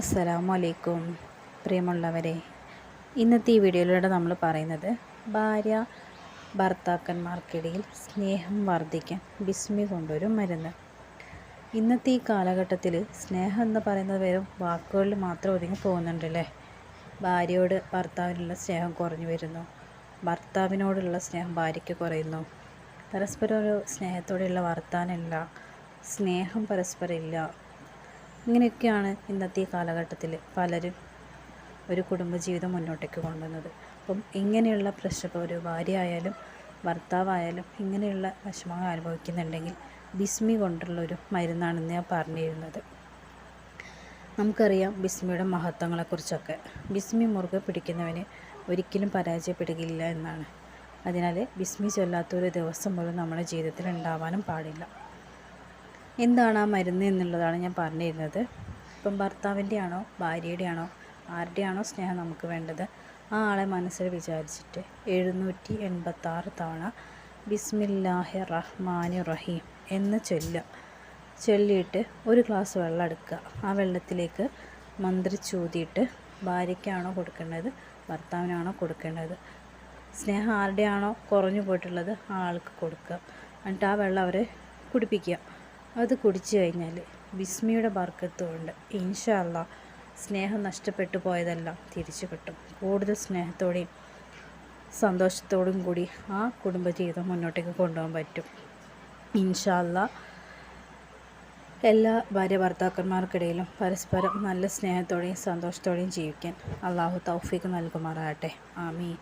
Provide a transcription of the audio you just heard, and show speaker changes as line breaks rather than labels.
അസ്സലാമു അലൈക്കും പ്രിയമുള്ളവരെ ഇന്നത്തെ ഈ വീഡിയോയിലൂടെ നമ്മൾ പറയുന്നത് ഭാര്യ ഭർത്താക്കന്മാർക്കിടയിൽ സ്നേഹം വർദ്ധിക്കാൻ ബിസ്മി കൊണ്ടൊരു മരുന്ന്. ഇന്നത്തെ ഈ കാലഘട്ടത്തിൽ സ്നേഹം എന്ന് പറയുന്നത് വെറും വാക്കുകളിൽ മാത്രം ഒതുങ്ങി പോകുന്നുണ്ടല്ലേ? ഭാര്യയോട് ഭർത്താവിനുള്ള സ്നേഹം കുറഞ്ഞു വരുന്നു. ഭർത്താവിനോടുള്ള സ്നേഹം ഭാര്യയ്ക്ക് കുറയുന്നു. പരസ്പരം ഒരു സ്നേഹത്തോടെയുള്ള വർത്താനമില്ല സ്നേഹം പരസ്പരം ഇല്ല. ഇങ്ങനെയൊക്കെയാണ് ഇന്നത്തെ ഈ കാലഘട്ടത്തിൽ പലരും ഒരു കുടുംബജീവിതം മുന്നോട്ടേക്ക് കൊണ്ടുവന്നത്. അപ്പം ഇങ്ങനെയുള്ള പ്രശ്നം ഒരു ഭാര്യ ആയാലും ഭർത്താവായാലും ഇങ്ങനെയുള്ള വിഷമങ്ങൾ അനുഭവിക്കുന്നുണ്ടെങ്കിൽ ബിസ്മി കൊണ്ടുള്ള ഒരു മരുന്നാണെന്ന് ഞാൻ പറഞ്ഞിരുന്നത്. നമുക്കറിയാം ബിസ്മിയുടെ മഹത്വങ്ങളെക്കുറിച്ചൊക്കെ. ബിസ്മി മുറുകെ പിടിക്കുന്നവന് ഒരിക്കലും പരാജയപ്പെടുകയില്ല എന്നാണ്. അതിനാൽ ബിസ്മി ചൊല്ലാത്തൊരു ദിവസം പോലും നമ്മുടെ ജീവിതത്തിൽ ഉണ്ടാവാനും പാടില്ല. എന്താണ് ആ മരുന്ന് എന്നുള്ളതാണ് ഞാൻ പറഞ്ഞിരുന്നത്. ഇപ്പം ഭർത്താവിന്റെ ആണോ ഭാര്യയുടെ ആണോ ആരുടെയാണോ സ്നേഹം നമുക്ക് വേണ്ടത്? ആ ആളെ മനസ്സിൽ വിചാരിച്ചിട്ട് എഴുന്നൂറ്റി എൺപത്താറ് തവണ ബിസ്മില്ലാഹി റഹ്മാൻ റഹീം എന്ന് ചൊല്ലുക ചൊല്ലിയിട്ട് ഒരു ഗ്ലാസ് വെള്ളം എടുക്കുക. ആ വെള്ളത്തിലേക്ക് മന്ത്രി ചൂതിയിട്ട് ഭാര്യയ്ക്കാണോ കൊടുക്കേണ്ടത് ഭർത്താവിനാണോ കൊടുക്കേണ്ടത്? സ്നേഹം ആരുടെയാണോ കുറഞ്ഞു പോയിട്ടുള്ളത് ആ ആൾക്ക് കൊടുക്കുക. എന്നിട്ട് ആ വെള്ളം അവരെ കുടിപ്പിക്കുക. അത് കുടിച്ചു കഴിഞ്ഞാൽ ബിസ്മിയുടെ ബർക്കത്തുകൊണ്ട് ഇൻഷല്ല സ്നേഹം നഷ്ടപ്പെട്ടു പോയതെല്ലാം തിരിച്ചു കിട്ടും. കൂടുതൽ സ്നേഹത്തോടെയും സന്തോഷത്തോടും കൂടി ആ കുടുംബജീവിതം മുന്നോട്ടേക്ക് കൊണ്ടുപോകാൻ പറ്റും. ഇൻഷല്ല എല്ലാ ഭാര്യ ഭർത്താക്കന്മാർക്കിടയിലും പരസ്പരം നല്ല സ്നേഹത്തോടെയും സന്തോഷത്തോടെയും ജീവിക്കാൻ അള്ളാഹു തൗഫീക്ക് നൽകുമാറാകട്ടെ. ആമീൻ.